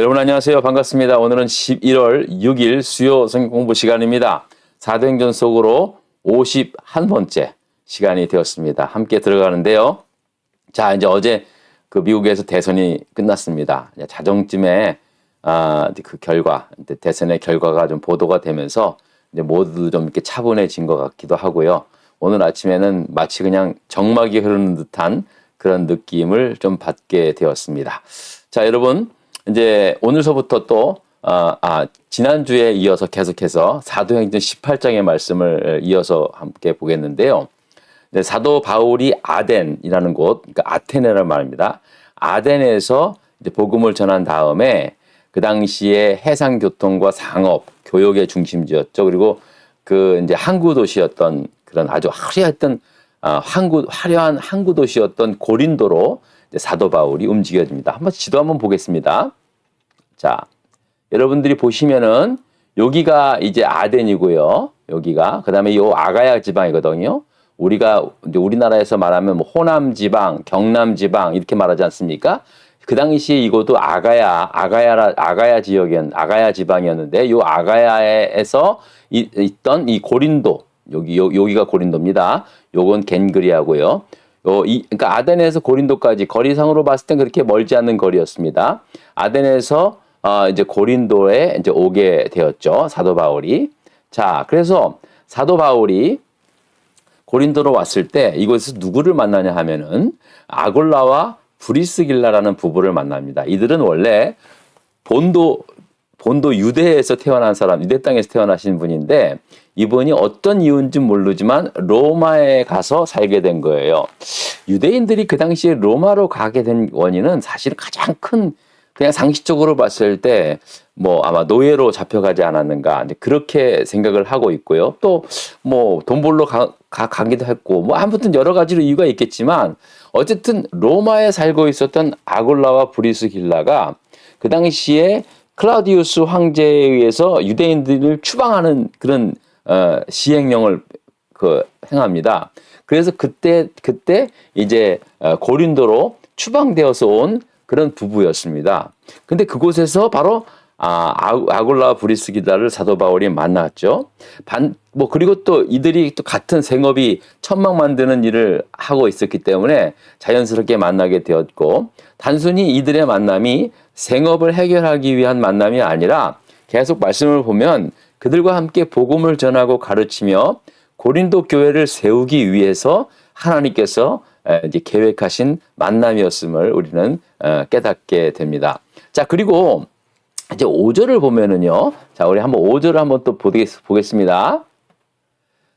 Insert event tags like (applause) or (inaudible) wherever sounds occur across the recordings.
여러분 안녕하세요. 반갑습니다. 오늘은 11월 6일 수요 성경 공부 시간입니다. 사도행전 속으로 51번째 시간이 되었습니다. 함께 들어가는데요. 자, 이제 어제 그 미국에서 대선이 끝났습니다. 자정쯤에 아, 그 결과, 대선의 결과가 좀 보도가 되면서 이제 모두 좀 이렇게 차분해진 것 같기도 하고요. 오늘 아침에는 마치 그냥 정막이 흐르는 듯한 그런 느낌을 좀 받게 되었습니다. 자, 여러분, 이제 오늘서부터 또, 아, 아 지난주에 이어서 계속해서 사도행전 18장의 말씀을 이어서 함께 보겠는데요. 네, 사도 바울이 아덴이라는 곳, 그러니까 아테네라는 말입니다. 아덴에서 복음을 전한 다음에 그 당시에 해상 교통과 상업, 교역의 중심지였죠. 그리고 그 이제 항구 도시였던 그런 아주 화려했던 어, 항구 화려한 항구 도시였던 고린도로 사도 바울이 움직여집니다. 한번 지도 한번 보겠습니다. 자, 여러분들이 보시면은 여기가 이제 아덴이고요. 여기가 그다음에 요 아가야 지방이거든요. 우리가 우리나라에서 말하면 뭐 호남 지방, 경남 지방 이렇게 말하지 않습니까? 그 당시에 이곳도 아가야, 아가야, 아가야 지역이었, 아가야 지방이었는데 요 아가야에서 이, 있던 이 고린도 여기 요, 여기가 고린도입니다. 요건 겐그리하고요. 요, 이, 그러니까 아덴에서 고린도까지 거리상으로 봤을 땐 그렇게 멀지 않는 거리였습니다. 아덴에서 어, 이제 고린도에 이제 오게 되었죠. 사도 바울이. 자, 그래서 사도 바울이 고린도로 왔을 때 이곳에서 누구를 만나냐 하면은 아골라와 브리스길라라는 부부를 만납니다. 이들은 원래 본도 본도 유대에서 태어난 사람, 유대 땅에서 태어나신 분인데 이분이 어떤 이유인지 모르지만 로마에 가서 살게 된 거예요. 유대인들이 그 당시에 로마로 가게 된 원인은 사실 가장 큰 그냥 상식적으로 봤을 때 뭐 아마 노예로 잡혀가지 않았는가 그렇게 생각을 하고 있고요. 또 뭐 돈 벌러 가, 가, 가기도 했고 뭐 아무튼 여러 가지로 이유가 있겠지만 어쨌든 로마에 살고 있었던 아골라와 브리스길라가 그 당시에 클라우디우스 황제에 의해서 유대인들을 추방하는 그런 어, 시행령을 그 행합니다. 그래서 그때 그때 이제 어, 고린도로 추방되어서 온 그런 부부였습니다. 근데 그곳에서 바로 아, 아골라 브리스 기다를 사도 바울이 만났죠. 반, 뭐, 그리고 또 이들이 또 같은 생업이 천막 만드는 일을 하고 있었기 때문에 자연스럽게 만나게 되었고, 단순히 이들의 만남이 생업을 해결하기 위한 만남이 아니라 계속 말씀을 보면 그들과 함께 복음을 전하고 가르치며 고린도 교회를 세우기 위해서 하나님께서 이제 계획하신 만남이었음을 우리는 어, 깨닫게 됩니다. 자, 그리고 이제 5절을 보면은요. 자, 우리 한번 5절을 한번 또 보겠습니다.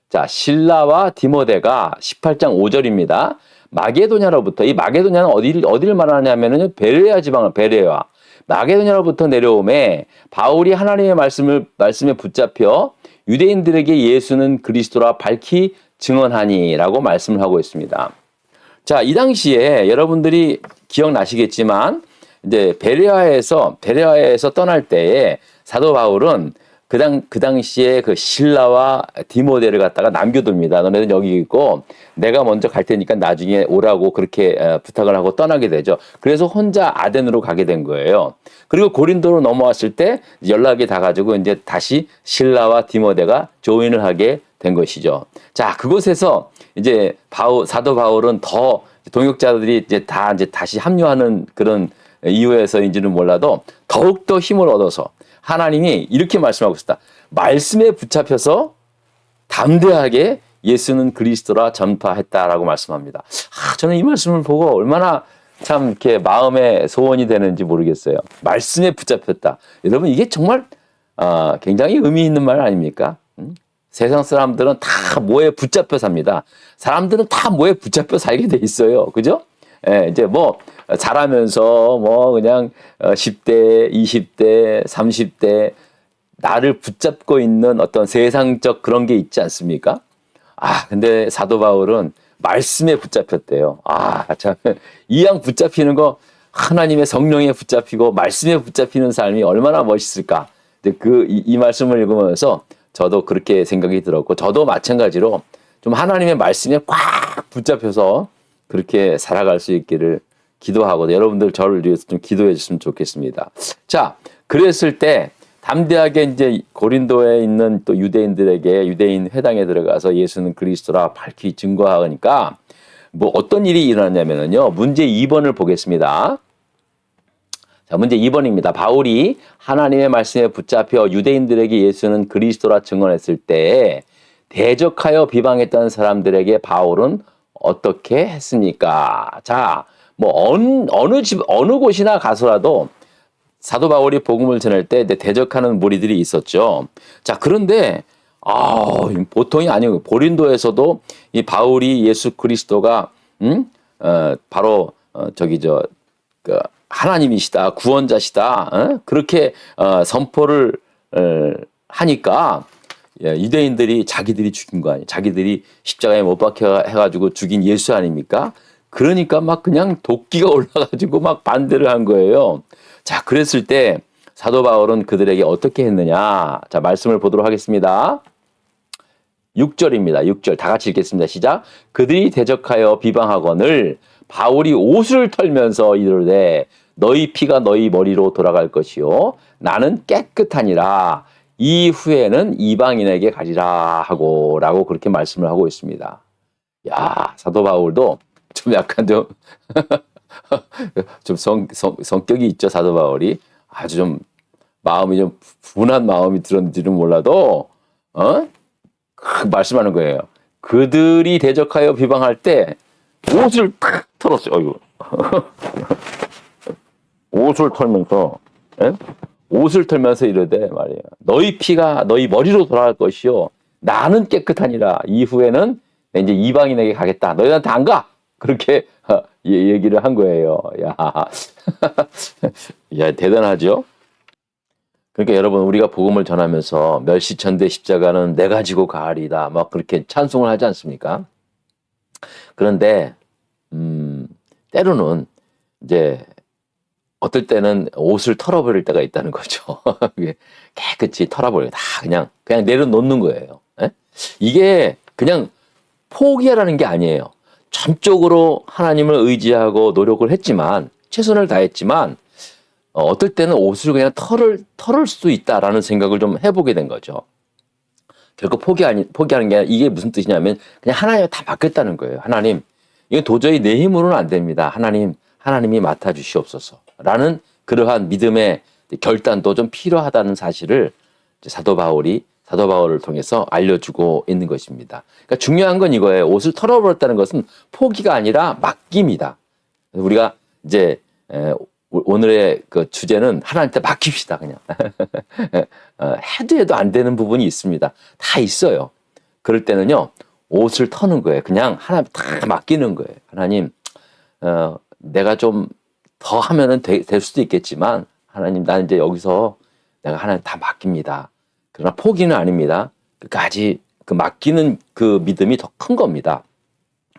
자, 신라와 디모데가 18장 5절입니다. 마게도냐로부터 이 마게도냐는 어디를 어디를 말하냐면은 베레아 지방을 베레아 마게도냐로부터 내려오매 바울이 하나님의 말씀을 말씀에 붙잡혀 유대인들에게 예수는 그리스도라 밝히 증언하니라고 말씀을 하고 있습니다. 자, 이 당시에 여러분들이 기억나시겠지만 이제 베레아에서 베레아에서 떠날 때에 사도 바울은 그 당, 그 당시에 그 신라와 디모데를 갖다가 남겨둡니다. 너네는 여기 있고 내가 먼저 갈 테니까 나중에 오라고 그렇게 부탁을 하고 떠나게 되죠. 그래서 혼자 아덴으로 가게 된 거예요. 그리고 고린도로 넘어왔을 때 연락이 다 가지고 이제 다시 신라와 디모데가 조인을 하게 된 것이죠. 자, 그곳에서 이제 바울, 사도 바울은 더 동역자들이 이제 다 이제 다시 합류하는 그런 이유에서인지는 몰라도 더욱더 힘을 얻어서 하나님이 이렇게 말씀하고 있다. 말씀에 붙잡혀서 담대하게 예수는 그리스도라 전파했다라고 말씀합니다. 아, 저는 이 말씀을 보고 얼마나 참 이렇게 마음의 소원이 되는지 모르겠어요. 말씀에 붙잡혔다. 여러분 이게 정말 어, 굉장히 의미 있는 말 아닙니까? 음? 세상 사람들은 다 뭐에 붙잡혀 삽니다. 사람들은 다 뭐에 붙잡혀 살게 돼 있어요. 그죠? 예, 이제 뭐 자라면서 뭐 그냥 10대, 20대, 30대 나를 붙잡고 있는 어떤 세상적 그런 게 있지 않습니까? 아, 근데 사도 바울은 말씀에 붙잡혔대요. 아, 참, (laughs) 이왕 붙잡히는 거 하나님의 성령에 붙잡히고 말씀에 붙잡히는 삶이 얼마나 멋있을까. 그, 이, 이 말씀을 읽으면서 저도 그렇게 생각이 들었고, 저도 마찬가지로 좀 하나님의 말씀에 꽉 붙잡혀서 그렇게 살아갈 수 있기를 기도하고 여러분들 저를 위해서 좀 기도해 주시면 좋겠습니다. 자, 그랬을 때 담대하게 이제 고린도에 있는 또 유대인들에게 유대인 회당에 들어가서 예수는 그리스도라 밝히 증거하니까 뭐 어떤 일이 일어났냐면요. 문제 2번을 보겠습니다. 자, 문제 2번입니다. 바울이 하나님의 말씀에 붙잡혀 유대인들에게 예수는 그리스도라 증언했을 때 대적하여 비방했던 사람들에게 바울은 어떻게 했습니까? 자, 뭐 어느, 어느 집 어느 곳이나 가서라도 사도 바울이 복음을 전할 때 대적하는 무리들이 있었죠. 자, 그런데 아, 보통이 아니고 고린도에서도 이 바울이 예수 그리스도가 음? 어, 바로 어, 저기 저 그, 하나님이시다, 구원자시다, 어? 그렇게 어, 선포를 어, 하니까 예, 유대인들이 자기들이 죽인 거 아니에요. 자기들이 십자가에 못 박혀 해가지고 죽인 예수 아닙니까? 그러니까 막 그냥 도끼가 (laughs) 올라가지고 막 반대를 한 거예요. 자, 그랬을 때 사도 바울은 그들에게 어떻게 했느냐? 자, 말씀을 보도록 하겠습니다. 6절입니다. 6절 다 같이 읽겠습니다. 시작. 그들이 대적하여 비방하거늘 바울이 옷을 털면서 이르되 너희 피가 너희 머리로 돌아갈 것이요 나는 깨끗하니라 이후에는 이방인에게 가리라 하고 라고 그렇게 말씀을 하고 있습니다. 야 사도 바울도 좀 약간 좀 (laughs) 좀 성, 성, 성격이 있죠 사도 바울이 아주 좀 마음이 좀 분한 마음이 들었는지는 몰라도 어 말씀하는 거예요. 그들이 대적하여 비방할 때 옷을 탁 털었어요. 어이구. (laughs) 옷을 털면서 예? 옷을 털면서 이르되 말이에요. 너희 피가 너희 머리로 돌아갈 것이요. 나는 깨끗하니라. 이후에는 이제 이방인에게 가겠다. 너희한테 안 가. 그렇게 어, 얘기를 한 거예요. 야, (laughs) 야 대단하죠. 그러니까 여러분 우리가 복음을 전하면서 멸시천대 십자가는 내가 지고 가리다 막 그렇게 찬송을 하지 않습니까? 그런데 음, 때로는 이제 어떨 때는 옷을 털어버릴 때가 있다는 거죠. (laughs) 깨끗이 털어버려 다 그냥 그냥 내려놓는 거예요. 에? 이게 그냥 포기하라는 게 아니에요. 전적으로 하나님을 의지하고 노력을 했지만 최선을 다했지만 어, 어떨 때는 옷을 그냥 털을 털을 수도 있다라는 생각을 좀 해보게 된 거죠. 결국 포기 아니 포기하는 게 이게 무슨 뜻이냐면 그냥 하나님에 다 맡겼다는 거예요. 하나님 이건 도저히 내 힘으로는 안 됩니다. 하나님 하나님이 맡아 주시옵소서 라는 그러한 믿음의 결단도 좀 필요하다는 사실을 사도 바울이 사도 바울을 통해서 알려주고 있는 것입니다. 그러니까 중요한 건 이거예요. 옷을 털어버렸다는 것은 포기가 아니라 맡깁니다. 우리가 이제 오늘의 그 주제는 하나님한테 맡깁시다 그냥 (laughs) 어, 해도 해도 안 되는 부분이 있습니다. 다 있어요. 그럴 때는요 옷을 터는 거예요. 그냥 하나님 다 맡기는 거예요. 하나님 어, 내가 좀 더 하면은 되, 될 수도 있겠지만 하나님 나는 이제 여기서 내가 하나님 다 맡깁니다. 그러나 포기는 아닙니다. 끝까지 그 맡기는 그 믿음이 더 큰 겁니다.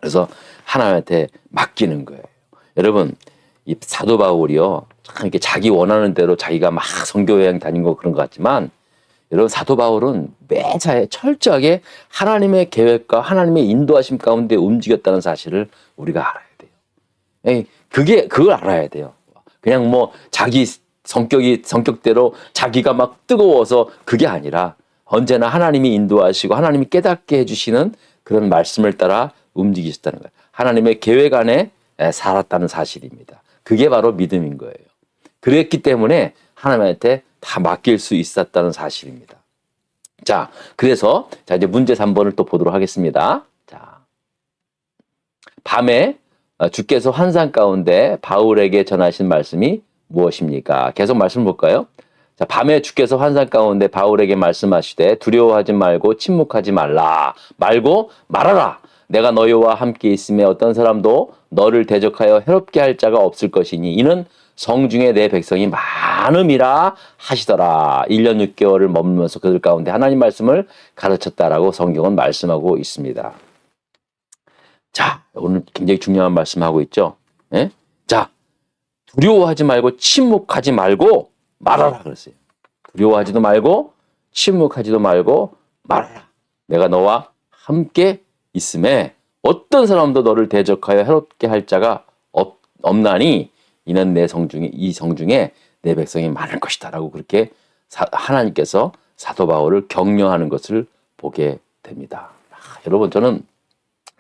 그래서 하나님한테 맡기는 거예요. 여러분 이 사도 바울이요. 참 이렇게 자기 원하는 대로 자기가 막 선교 여행 다닌 거 그런 것 같지만 여러분 사도 바울은 매사에 철저하게 하나님의 계획과 하나님의 인도하심 가운데 움직였다는 사실을 우리가 알아야 돼요. 에이, 그게 그걸 알아야 돼요. 그냥 뭐 자기 성격이 성격대로 자기가 막 뜨거워서 그게 아니라 언제나 하나님이 인도하시고 하나님이 깨닫게 해주시는 그런 말씀을 따라 움직이셨다는 거예요. 하나님의 계획 안에 살았다는 사실입니다. 그게 바로 믿음인 거예요. 그랬기 때문에 하나님한테 다 맡길 수 있었다는 사실입니다. 자, 그래서 자 이제 문제 3번을 또 보도록 하겠습니다. 자. 밤에 주께서 환상 가운데 바울에게 전하신 말씀이 무엇입니까? 계속 말씀 볼까요? 자, 밤에 주께서 환상 가운데 바울에게 말씀하시되 두려워하지 말고 침묵하지 말라. 말고 말하라. 내가 너희와 함께 있음에 어떤 사람도 너를 대적하여 해롭게 할 자가 없을 것이니 이는 성중에 내 백성이 많음이라 하시더라. 1년 6개월을 머물면서 그들 가운데 하나님 말씀을 가르쳤다라고 성경은 말씀하고 있습니다. 자, 오늘 굉장히 중요한 말씀하고 있죠. 예? 자, 두려워하지 말고 침묵하지 말고 말하라 그랬어요. 두려워하지도 말고 침묵하지도 말고 말하라. 내가 너와 함께 있음에 어떤 사람도 너를 대적하여 해롭게 할 자가 없, 없나니 이는 내 성중에 이 성중에 내 백성이 많을 것이다라고 그렇게 사- 하나님께서 사도 바울을 격려하는 것을 보게 됩니다. 아, 여러분 저는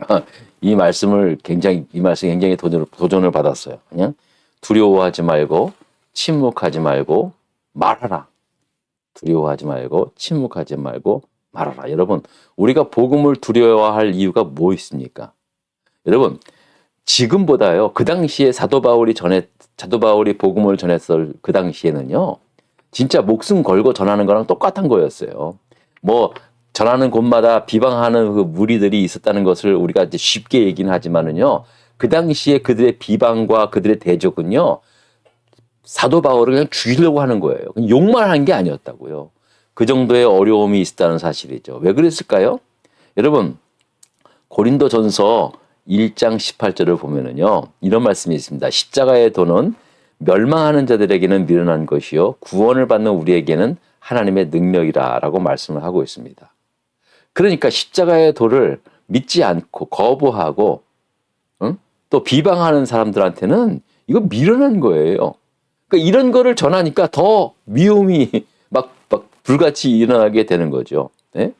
(laughs) 이 말씀을 굉장히 이 말씀 굉장히 도전을, 도전을 받았어요. 그냥 두려워하지 말고 침묵하지 말고 말하라. 두려워하지 말고 침묵하지 말고 말하라. 여러분 우리가 복음을 두려워할 이유가 뭐 있습니까? 여러분 지금보다요 그 당시에 사도 바울이 전에 사도 바울이 복음을 전했을 그 당시에는요 진짜 목숨 걸고 전하는 거랑 똑같은 거였어요. 뭐 전하는 곳마다 비방하는 그 무리들이 있었다는 것을 우리가 이제 쉽게 얘기는 하지만은요 그 당시에 그들의 비방과 그들의 대적은요 사도 바울을 그냥 죽이려고 하는 거예요. 욕만 한 게 아니었다고요. 그 정도의 어려움이 있었다는 사실이죠. 왜 그랬을까요? 여러분 고린도 전서 1장 18절을 보면은요 이런 말씀이 있습니다. 십자가의 도는 멸망하는 자들에게는 미련한 것이요 구원을 받는 우리에게는 하나님의 능력이라 라고 말씀을 하고 있습니다. 그러니까 십자가의 도를 믿지 않고 거부하고 응? 또 비방하는 사람들한테는 이거 미련한 거예요. 그러니까 이런 거를 전하니까 더 위험이 (laughs) 막, 막 불같이 일어나게 되는 거죠. 예?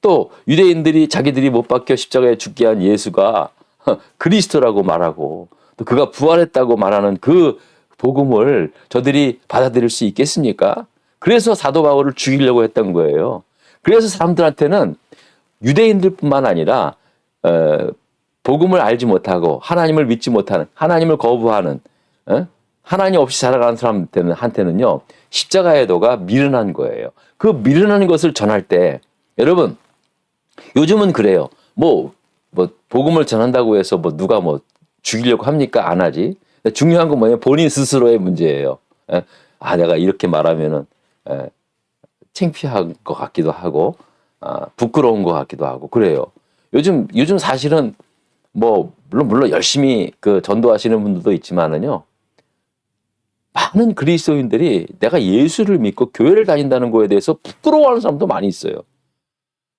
또 유대인들이 자기들이 못 박혀 십자가에 죽게 한 예수가 (laughs) 그리스도라고 말하고 또 그가 부활했다고 말하는 그 복음을 저들이 받아들일 수 있겠습니까? 그래서 사도 바울을 죽이려고 했던 거예요. 그래서 사람들한테는 유대인들뿐만 아니라 어, 복음을 알지 못하고 하나님을 믿지 못하는 하나님을 거부하는 어? 하나님 없이 살아가는 사람한테는 한테는요 십자가의 도가 미련한 거예요. 그 미련한 것을 전할 때 여러분 요즘은 그래요. 뭐, 뭐, 복음을 전한다고 해서 뭐 누가 뭐 죽이려고 합니까? 안 하지. 중요한 건 뭐냐? 본인 스스로의 문제예요. 예? 아, 내가 이렇게 말하면은, 예, 창피한 것 같기도 하고, 아, 부끄러운 것 같기도 하고, 그래요. 요즘, 요즘 사실은 뭐, 물론, 물론 열심히 그 전도하시는 분들도 있지만은요, 많은 그리스도인들이 내가 예수를 믿고 교회를 다닌다는 거에 대해서 부끄러워하는 사람도 많이 있어요.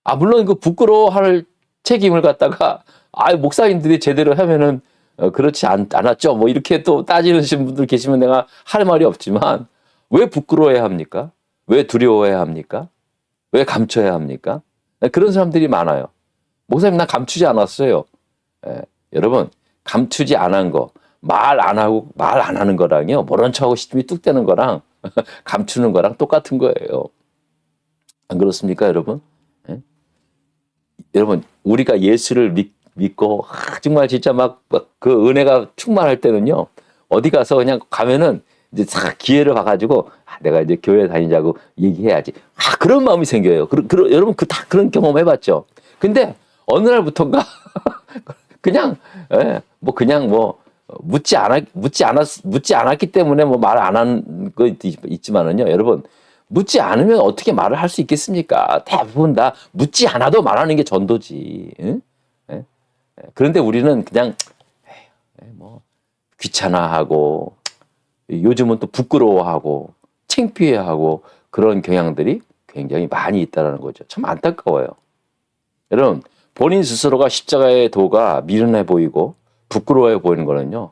아, 물론 그 부끄러워할 책임을 갖다가, 아, 목사님들이 제대로 하면은, 어, 그렇지 않, 않았죠. 뭐 이렇게 또 따지는 분들 계시면 내가 할 말이 없지만, 왜 부끄러워해야 합니까? 왜 두려워해야 합니까? 왜 감춰야 합니까? 네, 그런 사람들이 많아요. 목사님, 나 감추지 않았어요. 예, 여러분, 감추지 않은 거, 말 안 하고, 말 안 하는 거랑요, 모른 척하고 시침이 뚝 되는 거랑, (laughs) 감추는 거랑 똑같은 거예요. 안 그렇습니까, 여러분? 여러분 우리가 예수를 믿, 믿고 아, 정말 진짜 막그 은혜가 충만할 때는요 어디 가서 그냥 가면은 이제 싹 기회를 봐가지고 아, 내가 이제 교회 다니자고 얘기해야지 아 그런 마음이 생겨요. 그, 그, 여러분 그 다 그런 경험 해봤죠. 근데 어느 날부터인가 (laughs) 그냥 예, 뭐 그냥 뭐 묻지 않았 묻지 않았 묻지 않았기 때문에 뭐 말 안 한 거 있지만은요 여러분 묻지 않으면 어떻게 말을 할 수 있겠습니까? 대부분 다 묻지 않아도 말하는 게 전도지. 응? 예? 예. 그런데 우리는 그냥 에이, 뭐 귀찮아하고 요즘은 또 부끄러워하고 창피해하고 그런 경향들이 굉장히 많이 있다는 거죠. 참 안타까워요. 여러분 본인 스스로가 십자가의 도가 미련해 보이고 부끄러워해 보이는 거는요.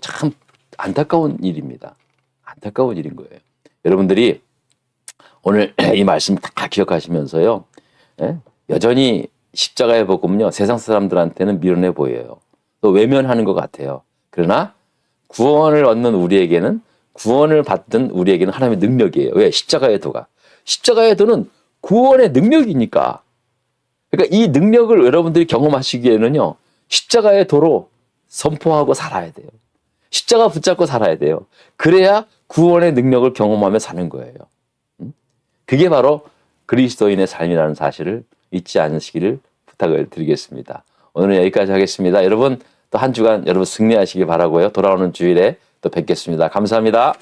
참 안타까운 일입니다. 안타까운 일인 거예요. 여러분들이 오늘 (clears throat) 이 말씀 다 기억하시면서요. 예? 여전히 십자가의 복음요. 세상 사람들한테는 미련해 보여요. 또 외면하는 것 같아요. 그러나 구원을 얻는 우리에게는 구원을 받든 우리에게는 하나님의 능력이에요. 왜? 십자가의 도가. 십자가의 도는 구원의 능력이니까. 그러니까 이 능력을 여러분들이 경험하시기에는요. 십자가의 도로 선포하고 살아야 돼요. 십자가 붙잡고 살아야 돼요. 그래야 구원의 능력을 경험하며 사는 거예요. 그게 바로 그리스도인의 삶이라는 사실을 잊지 않으시기를 부탁을 드리겠습니다. 오늘은 여기까지 하겠습니다. 여러분 또 한 주간 여러분 승리하시길 바라고요. 돌아오는 주일에 또 뵙겠습니다. 감사합니다.